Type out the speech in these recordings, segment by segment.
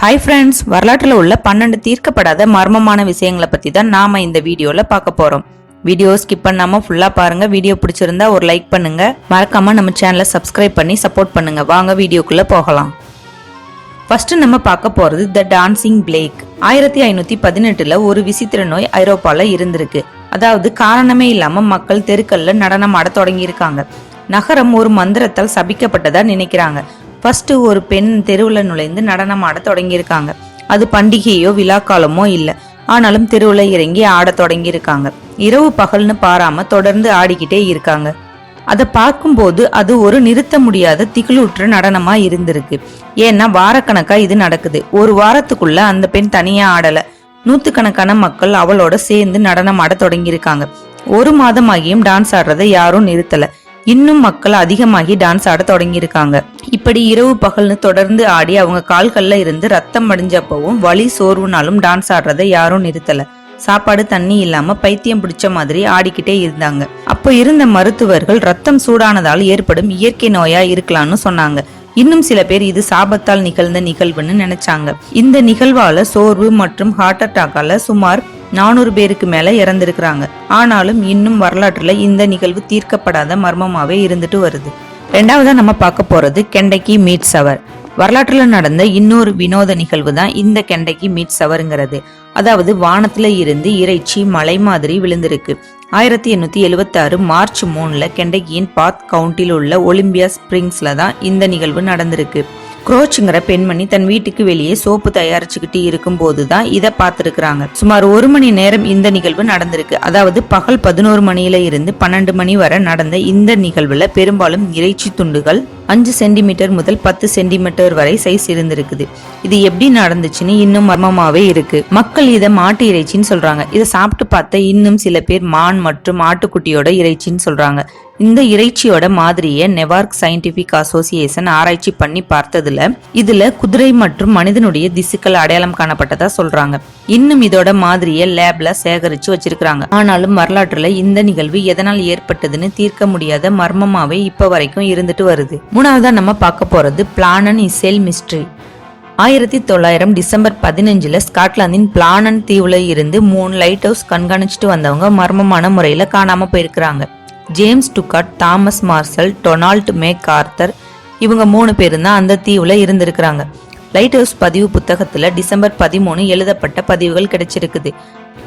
Hi friends வரலாற்றில் உள்ள பன்னெண்டு தீர்க்கப்படாத மர்மமான விஷயங்களை பற்றி தான் நாம இந்த வீடியோவில் பார்க்க போகிறோம் வீடியோ ஸ்கிப் பண்ணாமல் ஃபுல்லாக பாருங்க. வீடியோ பிடிச்சிருந்தா ஒரு லைக் பண்ணுங்க. மறக்காம நம்ம சேனலை சப்ஸ்கிரைப் பண்ணி சப்போர்ட் பண்ணுங்க. வாங்க வீடியோக்குள்ளே போகலாம். ஃபர்ஸ்ட் நம்ம பார்க்க போறது த டான்சிங் பிளேக் ஆயிரத்தி ஐநூற்றி பதினெட்டில் ஒரு விசித்திர நோய் ஐரோப்பாவில் இருந்திருக்கு. அதாவது காரணமே இல்லாம மக்கள் தெருக்கல்ல நடனம் ஆட தொடங்கியிருக்காங்க. நகரம் ஒரு மந்திரத்தால் சபிக்கப்பட்டதா நினைக்கிறாங்க. ஃபஸ்ட்டு ஒரு பெண் தெருவில் நுழைந்து நடனம் ஆட தொடங்கியிருக்காங்க. அது பண்டிகையோ விழாக்காலமோ இல்லை. ஆனாலும் தெருவில் இறங்கி ஆடத் தொடங்கியிருக்காங்க. இரவு பகல்னு பாராம தொடர்ந்து ஆடிக்கிட்டே இருக்காங்க. அதை பார்க்கும்போது அது ஒரு நிறுத்த முடியாத திகிலூற்ற நடனமா இருந்திருக்கு. ஏன்னா வாரக்கணக்கா இது நடக்குது. ஒரு வாரத்துக்குள்ள அந்த பெண் தனியா ஆடல. நூத்துக்கணக்கான மக்கள் அவளோட சேர்ந்து நடனம் ஆட தொடங்கியிருக்காங்க. ஒரு மாதமாகியும் டான்ஸ் ஆடுறதை யாரும் நிறுத்தலை. இன்னும் மக்கள் அதிகமாகி டான்ஸ் ஆட தொடங்கியிருக்காங்க. இப்படி இரவு பகல்னு தொடர்ந்து ஆடி அவங்க கால்கள்ல இருந்து ரத்தம் வடிஞ்சப்பவும் வலி சோர்வுனாலும் டான்ஸ் ஆடுறதை யாரும் நிறுத்தல. சாப்பாடு தண்ணி இல்லாம பைத்தியம் பிடிச்ச மாதிரி ஆடிக்கிட்டே இருந்தாங்க. அப்போ இருந்த மருத்துவர்கள் ரத்தம் சூடானதால் ஏற்படும் இயற்கை நோயா இருக்கலாம்னு சொன்னாங்க. இன்னும் சில பேர் இது சாபத்தால் நிகழ்ந்த நிகழ்வுன்னு நினைச்சாங்க. இந்த நிகழ்வால சோர்வு மற்றும் ஹார்ட் அட்டாக்கால சுமார் நானூறு பேருக்கு மேல இறந்திருக்கிறாங்க. ஆனாலும் இன்னும் வரலாற்றுல இந்த நிகழ்வு தீர்க்கப்படாத மர்மமாவே இருந்துட்டு வருது. ரெண்டாவதா நம்ம பார்க்க போறது கெண்டக்கி மீட் சவர். வரலாற்றுல நடந்த இன்னொரு வினோத நிகழ்வு தான் இந்த கெண்டக்கி மீட் சவருங்கிறது. அதாவது வானத்துல இருந்து இறைச்சி மலை மாதிரி விழுந்திருக்கு. ஆயிரத்தி எண்ணூத்தி எழுவத்தி ஆறு மார்ச் மூணுல கெண்டக்கியின் பாத் கவுண்டில் உள்ள ஒலிம்பியா ஸ்பிரிங்ஸ்ல தான் இந்த நிகழ்வு நடந்திருக்கு. குரோச்சுங்கிற பெண்மணி தன் வீட்டுக்கு வெளியே சோப்பு தயாரிச்சுக்கிட்டு இருக்கும்போது தான் இதை பார்த்துருக்குறாங்க. சுமார் ஒரு மணி நேரம் இந்த நிகழ்வு நடந்திருக்கு. அதாவது பகல் பதினோரு மணியில இருந்து பன்னெண்டு மணி வரை நடந்த இந்த நிகழ்வுல பெரும்பாலும் இறைச்சி துண்டுகள் அஞ்சு சென்டிமீட்டர் முதல் பத்து சென்டிமீட்டர் வரை சைஸ் இருந்திருக்குது. இது எப்படி நடந்துச்சுன்னு இன்னும் மர்மமாவே இருக்கு. மக்கள் இதை மாட்டு இறைச்சின்னு சொல்றாங்க. இதை சாப்பிட்டு பார்த்த இன்னும் சில பேர் மான் மற்றும் ஆட்டுக்குட்டியோட இறைச்சின்னு சொல்றாங்க. இந்த இறைச்சியோட மாதிரியை நெவார்க் சயின்டிபிக் அசோசியேஷன் ஆராய்ச்சி பண்ணி பார்த்ததுல இதுல குதிரை மற்றும் மனிதனுடைய திசுக்கள் அடையாளம் காணப்பட்டதா சொல்றாங்க. இன்னும் இதோட மாதிரியை லேப்ல சேகரிச்சு வச்சிருக்கிறாங்க. ஆனாலும் வரலாற்றுல இந்த நிகழ்வு எதனால் ஏற்பட்டதுன்னு தீர்க்க முடியாத மர்மமாவே இப்ப வரைக்கும் இருந்துட்டு வருது. மூணாவதாக நம்ம பார்க்க போகிறது பிளானன் இசேல் மிஸ்ட்ரி ஆயிரத்தி தொள்ளாயிரம் டிசம்பர் பதினஞ்சில் ஸ்காட்லாந்தின் பிளானன் தீவில் இருந்து மூணு லைட் ஹவுஸ் கண்காணிச்சுட்டு வந்தவங்க மர்மமான முறையில் காணாமல் போயிருக்கிறாங்க. James Ducat Thomas Marshall Donald MacArthur இவங்க மூணு பேரும் தான் அந்த தீவில் இருந்திருக்கிறாங்க. லைட் ஹவுஸ் பதிவு புத்தகத்தில் டிசம்பர் பதிமூணு எழுதப்பட்ட பதிவுகள் கிடைச்சிருக்குது.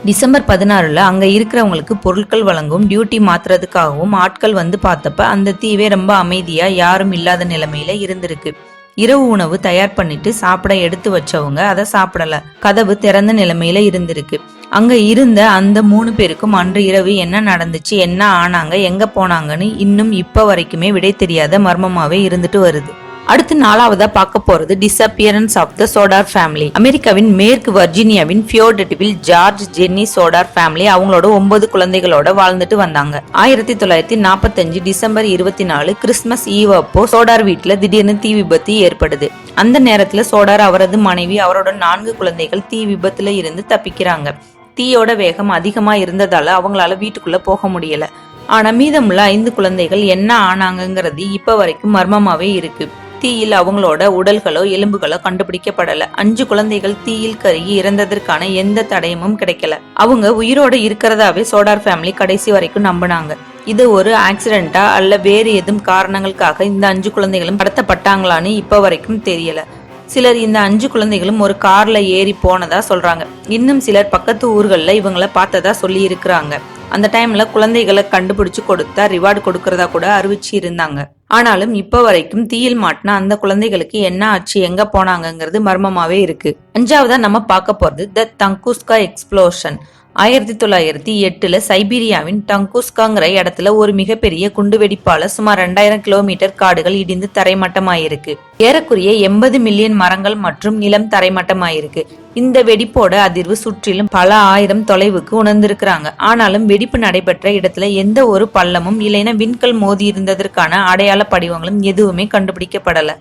டிசம்பர் பதினாறில் அங்கே இருக்கிறவங்களுக்கு பொருட்கள் வழங்கும் டியூட்டி மாத்துறதுக்காகவும் ஆட்கள் வந்து பார்த்தப்ப அந்த தீவே ரொம்ப அமைதியாக யாரும் இல்லாத நிலைமையில இருந்திருக்கு. இரவு உணவு தயார் பண்ணிட்டு சாப்பிட எடுத்து வச்சவங்க அதை சாப்பிடல. கதவு திறந்த நிலைமையில இருந்திருக்கு. அங்க இருந்த அந்த மூணு பேருக்கும் அன்று இரவு என்ன நடந்துச்சு என்ன ஆனாங்க எங்க போனாங்கன்னு இன்னும் இப்ப வரைக்குமே விடை தெரியாத மர்மமாவே இருந்துட்டு வருது. அடுத்து நாலாவதா பார்க்க போறது disappearance of the Sodder family அமெரிக்காவின் மேற்கு வர்ஜீனியாவின் ஃபியோடெட்டிவில் ஜார்ஜ் ஜென்னி சோடார் ஃபேமிலி அவங்களோட ஒன்பது குழந்தைகளோட வாழ்ந்துட்டு வந்தாங்க. ஆயிரத்தி தொள்ளாயிரத்தி நாற்பத்தஞ்சு டிசம்பர் இருபத்தி நாலு கிறிஸ்மஸ் ஈவ் அப்போ சோடார் வீட்டில் திடீர்னு தீ விபத்து ஏற்படுது. அந்த நேரத்தில் சோடார் அவரது மனைவி அவரோட நான்கு குழந்தைகள் தீ விபத்துல இருந்து தப்பிக்கிறாங்க. தீயோட வேகம் அதிகமா இருந்ததால அவங்களால வீட்டுக்குள்ள போக முடியல. ஆனா மீதமுள்ள ஐந்து குழந்தைகள் என்ன ஆனாங்கங்கிறது இப்ப வரைக்கும் மர்மமாவே இருக்கு. தீயில் அவங்களோட உடல்களோ எலும்புகளோ கண்டுபிடிக்கப்படல. அஞ்சு குழந்தைகள் தீயில் கருகி இறந்ததற்கான எந்த தடயமும் கிடைக்கல. அவங்க உயிரோட இருக்கிறதாவே சோடார் ஃபேமிலி கடைசி வரைக்கும் நம்பினாங்க. இது ஒரு ஆக்சிடென்ட்டா அல்ல வேறு எதுவும் காரணங்களுக்காக இந்த அஞ்சு குழந்தைகளும் கடத்தப்பட்டாங்களான்னு இப்ப வரைக்கும் தெரியல. சிலர் இந்த அஞ்சு குழந்தைகளும் ஒரு கார்ல ஏறி போனதா சொல்றாங்க. இன்னும் சிலர் பக்கத்து ஊர்களில் இவங்கள பார்த்ததா சொல்லி இருக்கிறாங்க அந்த டைம்ல குழந்தைகளை கண்டுபிடிச்சு கொடுத்தா ரிவார்டு கொடுக்கறதா கூட அறிவிச்சு இருந்தாங்க. ஆனாலும் இப்ப வரைக்கும் தீயில் மாட்டின அந்த குழந்தைகளுக்கு என்ன ஆச்சு எங்க போனாங்கங்கிறது மர்மமாவே இருக்கு. அஞ்சாவதா நம்ம பார்க்க போறது த தங்குஸ்கா எக்ஸ்ப்ளோஷன். ஆயிரத்தி தொள்ளாயிரத்தி எட்டுல சைபீரியாவின் டங்குஸ்காங்கிற இடத்துல ஒரு மிகப்பெரிய குண்டு வெடிப்பால சுமார் ரெண்டாயிரம் கிலோமீட்டர் காடுகள் இடிந்து தரைமட்டமாயிருக்கு. ஏறக்குறைய எண்பது மில்லியன் மரங்கள் மற்றும் நிலம் தரைமட்டமாயிருக்கு. இந்த வெடிப்போட அதிர்வு சுற்றிலும் பல ஆயிரம் தொலைவுக்கு உணர்ந்திருக்கிறாங்க. ஆனாலும் வெடிப்பு நடைபெற்ற இடத்துல எந்த ஒரு பள்ளமும் இல்லைன்னா விண்கல் மோதி இருந்ததற்கான அடையாள படிவங்களும் எதுவுமே கண்டுபிடிக்கப்படல.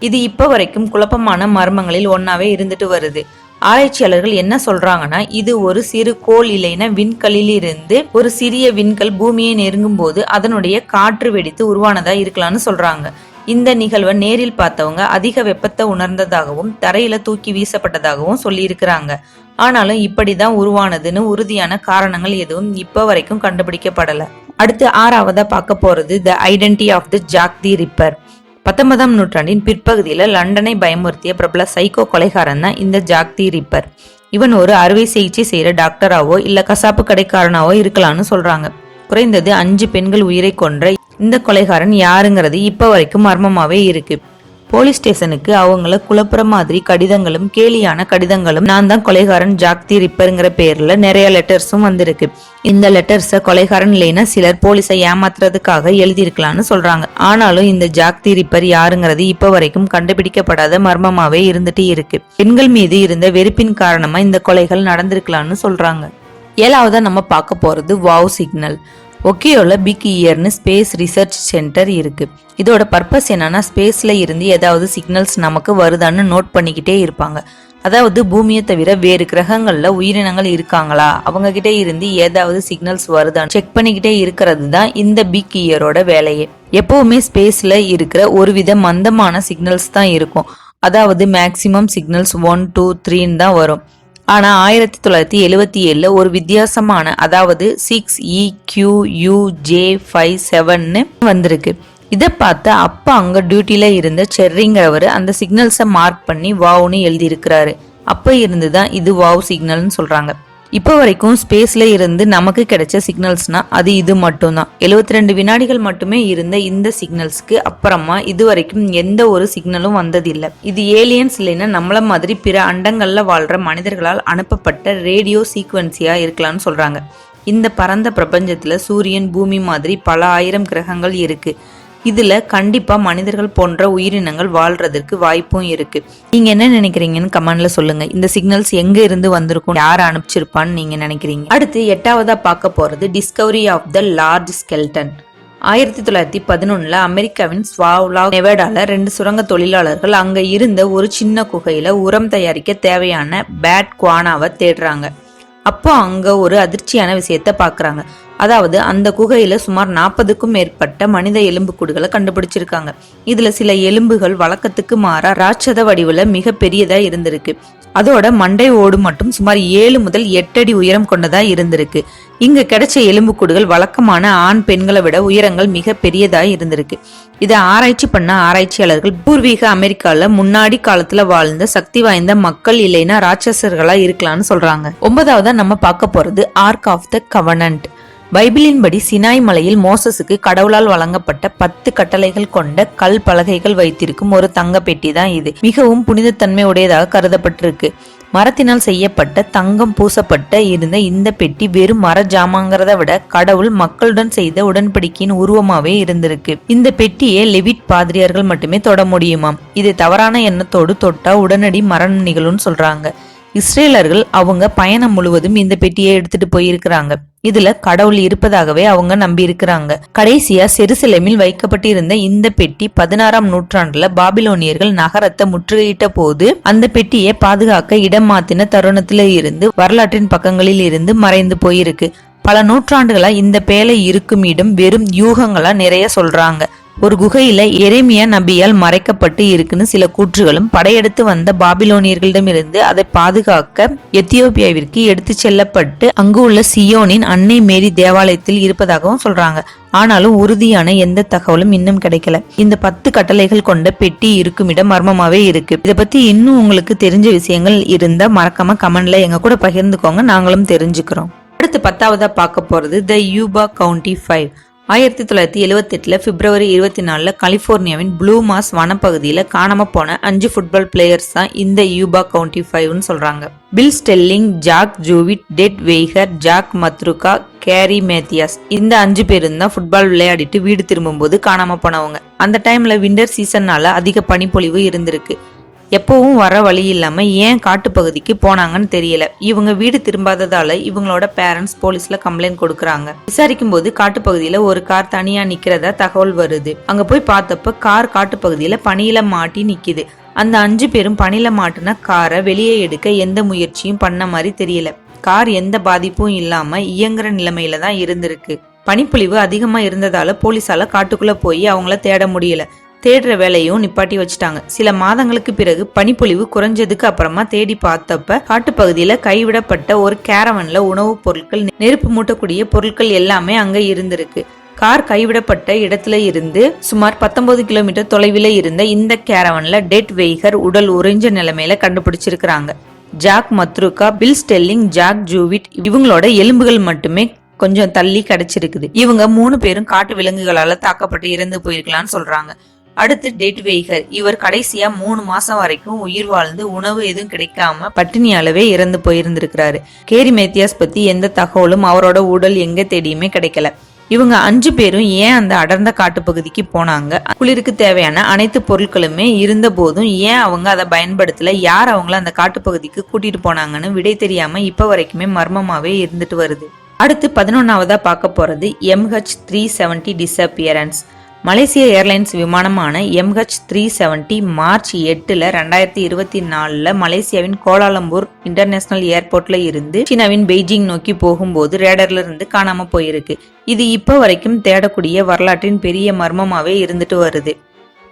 இது இப்ப வரைக்கும் குழப்பமான மர்மங்களில் ஒன்னாவே இருந்துட்டு வருது. ஆராய்ச்சியாளர்கள் என்ன சொல்றாங்கன்னா இது ஒரு சிறு கோள் இல்லைன்னா விண்கல்லிலிருந்து ஒரு சிறிய விண்கல் பூமியை நெருங்கும் போது அதனுடைய காற்று வெடித்து உருவானதா இருக்கலாம்னு சொல்றாங்க. இந்த நிகழ்வை நேரில் பார்த்தவங்க அதிக வெப்பத்தை உணர்ந்ததாகவும் தரையில தூக்கி வீசப்பட்டதாகவும் சொல்லியிருக்கிறாங்க. ஆனாலும் இப்படிதான் உருவானதுன்னு உறுதியான காரணங்கள் எதுவும் இப்ப வரைக்கும் கண்டுபிடிக்கப்படல. அடுத்து ஆறாவதா பார்க்க போறது the identity of the Jack the Ripper பத்தொன்பதாம் நூற்றாண்டின் பிற்பகுதியில் லண்டனை பயமுறுத்திய பிரபல சைக்கோ கொலைகாரன் தான் இந்த ஜாக்தி ரிப்பர். இவன் ஒரு அறுவை சிகிச்சை செய்யற டாக்டராவோ இல்ல கசாப்பு கடைக்காரனாவோ இருக்கலாம்னு சொல்றாங்க. குறைந்தது அஞ்சு பெண்கள் உயிரை கொன்ற இந்த கொலைகாரன் யாருங்கிறது இப்ப வரைக்கும் மர்மமாவே இருக்கு. போலீஸ் ஸ்டேஷனுக்கு அவங்கள குழப்புற மாதிரி கடிதங்களும் கேலியான கடிதங்களும் நான் தான் கொலைகாரன் ஜாக்தி ரிப்பருங்கிற பேர்ல நிறைய லெட்டர்ஸும் வந்திருக்கு. இந்த லெட்டர்ஸ கொலைகாரன் இல்லைன்னா சிலர் போலீஸை ஏமாத்துறதுக்காக எழுதியிருக்கலாம்னு சொல்றாங்க. ஆனாலும் இந்த ஜாக்தி ரிப்பர் யாருங்கிறது இப்ப வரைக்கும் கண்டுபிடிக்கப்படாத மர்மமாவே இருந்துட்டு இருக்கு. பெண்கள் மீது இருந்த வெறுப்பின் காரணமா இந்த கொலைகள் நடந்திருக்கலாம்னு சொல்றாங்க. ஏழாவதா நம்ம பார்க்க போறது வாவ் சிக்னல். ஒக்கியோவில் பிக் இயர்னு ஸ்பேஸ் ரிசர்ச் சென்டர் இருக்குது இதோட பர்பஸ் என்னன்னா ஸ்பேஸில் இருந்து ஏதாவது சிக்னல்ஸ் நமக்கு வருதான்னு நோட் பண்ணிக்கிட்டே இருப்பாங்க. அதாவது பூமியை தவிர வேறு கிரகங்களில் உயிரினங்கள் இருக்காங்களா? அவங்க கிட்டே இருந்து ஏதாவது சிக்னல்ஸ் வருதான்னு செக் பண்ணிக்கிட்டே இருக்கிறது தான் இந்த பிக் இயரோட வேலையே. எப்பவுமே ஸ்பேஸில் இருக்கிற ஒருவித மந்தமான சிக்னல்ஸ் தான் இருக்கும். அதாவது மேக்சிமம் சிக்னல்ஸ் ஒன் டூ த்ரீன்னு தான் வரும். ஆனால் ஆயிரத்தி தொள்ளாயிரத்தி எழுவத்தி ஏழில் ஒரு வித்தியாசமான அதாவது six E Q U J five செவன்னு வந்திருக்கு. இதை பார்த்து அப்போ அங்கே டியூட்டியில் இருந்த செர்ரிங்கிறவர் அந்த சிக்னல்ஸை மார்க் பண்ணி வாவ்னு எழுதியிருக்கிறாரு. அப்போ இருந்து தான் இது வாவ் சிக்னல்னு சொல்கிறாங்க இப்போ வரைக்கும் ஸ்பேஸில் இருந்து நமக்கு கிடைச்ச சிக்னல்ஸ்னால் அது இது மட்டும்தான். எழுபத்தி ரெண்டு வினாடிகள் மட்டுமே இருந்த இந்த சிக்னல்ஸ்க்கு அப்புறமா இது வரைக்கும் எந்த ஒரு சிக்னலும் வந்ததில்லை. இது ஏலியன்ஸ் இல்லைன்னா நம்மள மாதிரி பிற அண்டங்களில் வாழ்கிற மனிதர்களால் அனுப்பப்பட்ட ரேடியோ சீக்வன்சியாக இருக்கலாம்னு சொல்கிறாங்க இந்த பரந்த பிரபஞ்சத்தில் சூரியன் பூமி மாதிரி பல ஆயிரம் கிரகங்கள் இருக்குது இதில் கண்டிப்பாக மனிதர்கள் போன்ற உயிரினங்கள் வாழ்கிறதுக்கு வாய்ப்பும் இருக்குது நீங்கள் என்ன நினைக்கிறீங்கன்னு கமெண்டில் சொல்லுங்கள் இந்த சிக்னல்ஸ் எங்கே இருந்து வந்திருக்கும் யார் அனுப்பிச்சிருப்பான்னு நீங்கள் நினைக்கிறீங்க. அடுத்து எட்டாவதாக பார்க்க போகிறது discovery of the large skeleton ஆயிரத்தி தொள்ளாயிரத்தி பதினொன்னில் அமெரிக்காவின் ஸ்வாவ்லா நெவடால ரெண்டு சுரங்க தொழிலாளர்கள் அங்கே இருந்த ஒரு சின்ன குகையில் உரம் தயாரிக்க தேவையான பேட் குவானாவை தேடுறாங்க. அப்போ அங்கே ஒரு அதிர்ச்சியான விஷயத்த பார்க்குறாங்க அதாவது அந்த குகையில சுமார் நாற்பதுக்கும் மேற்பட்ட மனித எலும்புக்கூடுகளை கண்டுபிடிச்சிருக்காங்க. இதுல சில எலும்புகள் வழக்கத்துக்கு மாறா ராட்சத வடிவுல மிக பெரியதா இருந்திருக்கு. அதோட மண்டை ஓடு மட்டும் சுமார் ஏழு முதல் எட்டு அடி உயரம் கொண்டதா இருந்திருக்கு. இங்க கிடைச்ச எலும்புக்கூடுகள் வழக்கமான ஆண் பெண்களை விட உயரங்கள் மிக பெரியதா இருந்திருக்கு. இதை ஆராய்ச்சி பண்ண ஆராய்ச்சியாளர்கள் பூர்வீக அமெரிக்கால முன்னாடி காலத்துல வாழ்ந்த சக்தி வாய்ந்த மக்கள் இல்லைன்னா ராட்சசர்களா இருக்கலாம்னு சொல்றாங்க. ஒன்பதாவதா நம்ம பார்க்க போறது ஆர்க் ஆஃப் த கவனன்ட் பைபிளின்படி சினாய் மலையில் மோசஸுக்கு கடவுளால் வழங்கப்பட்ட பத்து கட்டளைகள் கொண்ட கல் பலகைகள் வைத்திருக்கும் ஒரு தங்க பெட்டி தான் இது. மிகவும் புனிதத்தன்மை உடையதாக கருதப்பட்டிருக்கு. மரத்தினால் செய்யப்பட்ட தங்கம் பூசப்பட்ட இருந்த இந்த பெட்டி வெறும் மர ஜாமாங்கிறத விட கடவுள் மக்களுடன் செய்த உடன்படிக்கையின் உருவமாவே இருந்திருக்கு. இந்த பெட்டியை லெவிட் பாதிரியார்கள் மட்டுமே தொட முடியுமாம். இது தவறான எண்ணத்தோடு தொட்டா உடனடி மரணம் நிகழும்னு சொல்றாங்க. இஸ்ரேலர்கள் அவங்க பயணம் முழுவதும் இந்த பெட்டியை எடுத்துட்டு போயிருக்கிறாங்க. இதுல கடவுள் இருப்பதாகவே அவங்க நம்பி இருக்கிறாங்க கடைசியா செருசலேமில் வைக்கப்பட்டிருந்த இந்த பெட்டி பதினாறாம் நூற்றாண்டுல பாபிலோனியர்கள் நகரத்தை முற்றுகையிட்ட போது அந்த பெட்டியை பாதுகாக்க இடம் மாத்தின தருணத்துல இருந்து வரலாற்றின் பக்கங்களில் இருந்து மறைந்து போயிருக்கு. பல நூற்றாண்டுகளா இந்த பேலை இருக்கும் இடம் வெறும் யூகங்களா நிறைய சொல்றாங்க. ஒரு குகையில எரேமியா நபியால் மறைக்கப்பட்டு இருக்குன்னு சில கூற்றுகளும் படையெடுத்து வந்த பாபிலோனியர்களிடமிருந்து அதை பாதுகாக்க எத்தியோப்பியாவிற்கு எடுத்து செல்லப்பட்டு அங்கு உள்ள சியோனின் அன்னை மேரி தேவாலயத்தில் இருப்பதாகவும் சொல்றாங்க. ஆனாலும் உறுதியான எந்த தகவலும் இன்னும் கிடைக்கல. இந்த பத்து கட்டளைகள் கொண்ட பெட்டி இருக்கும் இடம் மர்மமாவே இருக்கு. இதை பத்தி இன்னும் உங்களுக்கு தெரிஞ்ச விஷயங்கள் இருந்தா மறக்காம கமெண்ட்ல எங்க கூட பகிர்ந்துக்கோங்க. நாங்களும் தெரிஞ்சுக்கிறோம். அடுத்து பத்தாவதா பார்க்க போறது த யூபா கவுண்டி ஃபைவ். ஆயிரத்தி தொள்ளாயிரத்தி எழுவத்தெட்டில் பிப்ரவரி இருபத்தி நாலில் கலிஃபோர்னியாவின் ப்ளூ மாஸ் வனப்பகுதியில் காணாம போன அஞ்சு ஃபுட்பால் பிளேயர்ஸ் தான் இந்த யூபா கவுண்டி ஃபைவ்னு சொல்கிறாங்க Bill Sterling Jack Huett Ted Weiher Jack Madruga Gary Mathias இந்த அஞ்சு பேரும் தான் ஃபுட்பால் விளையாடிட்டு வீடு திரும்பும்போது காணாம போனவங்க. அந்த டைமில் விண்டர் சீசன்னால் அதிக பனிப்பொழிவு இருந்திருக்கு. எப்பவும் வர வழி இல்லாம ஏன் காட்டுப்பகுதிக்கு போனாங்கன்னு தெரியல. இவங்க வீடு திரும்பாததால இவங்களோட பேரண்ட்ஸ் போலீஸ்ல கம்ப்ளைண்ட் கொடுக்கறாங்க. விசாரிக்கும் போது காட்டுப்பகுதியில ஒரு கார் தனியா நிக்கிறதா தகவல் வருது. அங்க போய் பார்த்தப்ப கார் காட்டுப்பகுதியில பனியில மாட்டி நிக்குது. அந்த அஞ்சு பேரும் பனியில மாட்டின காரை வெளியே எடுக்க எந்த முயற்சியும் பண்ண மாதிரி தெரியல. கார் எந்த பாதிப்பும் இல்லாம இயங்குற நிலைமையில தான் இருந்திருக்கு. பனிப்பொழிவு அதிகமா இருந்ததால போலீஸால காட்டுக்குள்ள போய் அவங்கள தேட முடியல. தேடுற வேலையும் நிப்பாட்டி வச்சுட்டாங்க. சில மாதங்களுக்கு பிறகு பனிப்பொழிவு குறைஞ்சதுக்கு அப்புறமா தேடி பார்த்தப்ப காட்டுப்பகுதியில கைவிடப்பட்ட ஒரு கேரவன்ல உணவுப் பொருட்கள் நெருப்பு மூட்டக்கூடிய பொருட்கள் எல்லாமே அங்க இருந்திருக்கு. கார் கைவிடப்பட்ட இடத்துல இருந்து சுமார் 19 கிலோமீட்டர் தொலைவில் இருந்த இந்த கேரவன்ல டெட் வெய்கர் உடல் உறைஞ்ச நிலைமையில கண்டுபிடிச்சிருக்கிறாங்க. Jack Madruga Bill Sterling Jack Huett இவங்களோட எலும்புகள் மட்டுமே கொஞ்சம் தள்ளி கிடைச்சிருக்குது. இவங்க மூணு பேரும் காட்டு விலங்குகளால தாக்கப்பட்டு இறந்து போயிருக்கலாம்னு சொல்றாங்க. அடுத்து டெட் வெய்கர் இவர் கடைசியா மூணு மாசம் வரைக்கும் உயிர் வாழ்ந்து உணவு எதுவும் கிடைக்காம பட்டினி அளவே இறந்து போயிருந்திருக்கிறாரு. கேரி மேத்தியாஸ் பத்தி எந்த தகவலும் அவரோட உடல் எங்க தேடியுமே கிடைக்கல. இவங்க அஞ்சு பேரும் ஏன் அந்த அடர்ந்த காட்டுப்பகுதிக்கு போனாங்க? குளிருக்கு தேவையான அனைத்து பொருட்களுமே இருந்த போதும் ஏன் அவங்க அதை பயன்படுத்தல? யார் அவங்கள அந்த காட்டுப்பகுதிக்கு கூட்டிட்டு போனாங்கன்னு விடை தெரியாம இப்ப வரைக்குமே மர்மமாவே இருந்துட்டு வருது. அடுத்து பதினொன்னாவதா பார்க்க போறது எம்ஹெச் த்ரீ செவன்டி டிஸ்அப்பியரன்ஸ் மலேசிய ஏர்லைன்ஸ் விமானமான எம்ஹெச் த்ரீ செவன்டி மார்ச் எட்டுல ரெண்டாயிரத்தி இருபத்தி நாலுல மலேசியாவின் கோலாலம்பூர் இன்டர்நேஷனல் ஏர்போர்ட்ல இருந்து சீனாவின் பெய்ஜிங் நோக்கி போகும்போது ரேடர்ல இருந்து காணாம போயிருக்கு. இது இப்போ வரைக்கும் தேடக்கூடிய வரலாற்றின் பெரிய மர்மமாவே இருந்துட்டு வருது.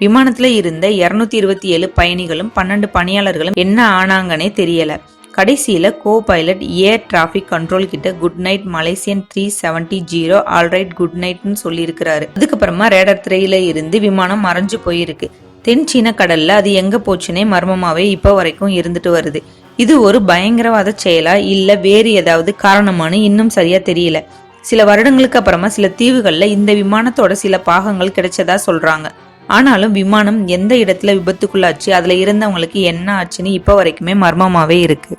விமானத்துல இருந்த இருநூத்தி இருபத்தி ஏழு பயணிகளும் பன்னெண்டு பணியாளர்களும் என்ன ஆனாங்கன்னே தெரியல. கடைசியில் co pilot air traffic control கிட்ட good night Malaysian three seventy zero alright good நைட்னு சொல்லியிருக்கிறாரு. அதுக்கப்புறமா ரேடர் திரையில இருந்து விமானம் மறைஞ்சு போயிருக்கு. தென் சீன கடல்ல அது எங்க போச்சுனே மர்மமாவே இப்போ வரைக்கும் இருந்துட்டு வருது. இது ஒரு பயங்கரவாத செயலா இல்ல வேறு ஏதாவது காரணமானு இன்னும் சரியா தெரியல. சில வருடங்களுக்கு அப்புறமா சில தீவுகளில் இந்த விமானத்தோட சில பாகங்கள் கிடைச்சதா சொல்றாங்க. ஆனாலும் விமானம் எந்த இடத்துல விபத்துக்குள்ளாச்சு அதுல இருந்தவங்களுக்கு என்ன ஆச்சுன்னு இப்போ வரைக்குமே மர்மமாவே இருக்கு.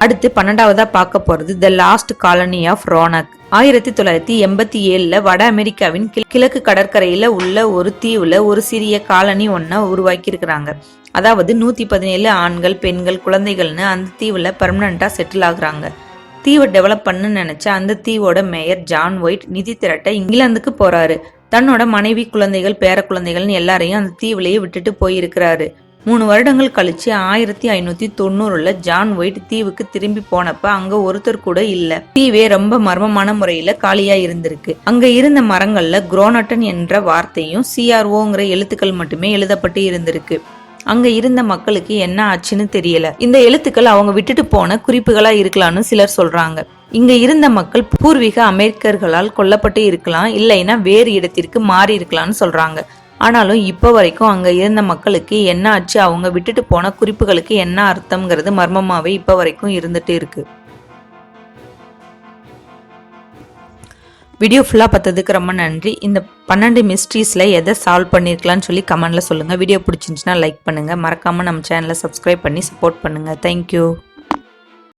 அடுத்து பன்னெண்டாவதா பார்க்க போறது the lost colony of Roanoke ஆயிரத்தி தொள்ளாயிரத்தி எண்பத்தி ஏழுல வட அமெரிக்காவின் கிழக்கு கடற்கரையில உள்ள ஒரு தீவுல ஒரு சிறிய காலனி ஒன்ன உருவாக்கி இருக்கிறாங்க அதாவது நூத்தி பதினேழு ஆண்கள் பெண்கள் குழந்தைகள்னு அந்த தீவுல பெர்மனண்டா செட்டில் ஆகுறாங்க. தீவை டெவலப் பண்ண நினைச்ச அந்த தீவோட மேயர் ஜான் ஒயிட் நிதி திரட்ட இங்கிலாந்துக்கு போறாரு. தன்னோட மனைவி குழந்தைகள் பேர குழந்தைகள்னு எல்லாரையும் அந்த தீவிலேயே விட்டுட்டு போயிருக்கிறாரு. மூணு வருடங்கள் கழிச்சு ஆயிரத்தி ஐநூத்தி தொண்ணூறுல ஜான் ஒயிட் தீவுக்கு திரும்பி போனப்ப அங்க ஒருத்தர் கூட இல்ல. தீவே ரொம்ப மர்மமான முறையில காலியா இருந்திருக்கு. அங்க இருந்த மரங்கள்ல குரோனட்டன் என்ற வார்த்தையும் சிஆர்ஓங்கிற எழுத்துக்கள் மட்டுமே எழுதப்பட்டு இருந்திருக்கு. அங்க இருந்த மக்களுக்கு என்ன ஆச்சுன்னு தெரியல. இந்த எழுத்துக்கள் அவங்க விட்டுட்டு போன குறிப்புகளா இருக்கலாம்னு சிலர் சொல்றாங்க. இங்க இருந்த மக்கள் பூர்வீக அமெரிக்கர்களால் கொல்லப்பட்டு இருக்கலாம் இல்லைன்னா வேறு இடத்திற்கு மாறி இருக்கலாம்னு சொல்றாங்க. ஆனாலும் இப்போ வரைக்கும் அங்க இருந்த மக்களுக்கு என்ன ஆச்சு அவங்க விட்டுட்டு போன குறிப்புகளுக்கு என்ன அர்த்தம்ங்கிறது மர்மமாவே இப்போ வரைக்கும் இருந்துட்டு இருக்கு. வீடியோ ஃபுல்லாக பார்த்ததுக்கு ரொம்ப நன்றி. இந்த பன்னெண்டு மிஸ்ட்ரீஸில் எதை சால்வ் பண்ணியிருக்கலாம்னு சொல்லி கமெண்ட்டில் சொல்லுங்கள் வீடியோ பிடிச்சிருந்துச்சுன்னா லைக் பண்ணுங்கள் மறக்காமல் நம்ம சேனலை சப்ஸ்கிரைப் பண்ணி சப்போர்ட் பண்ணுங்கள் தேங்க்யூ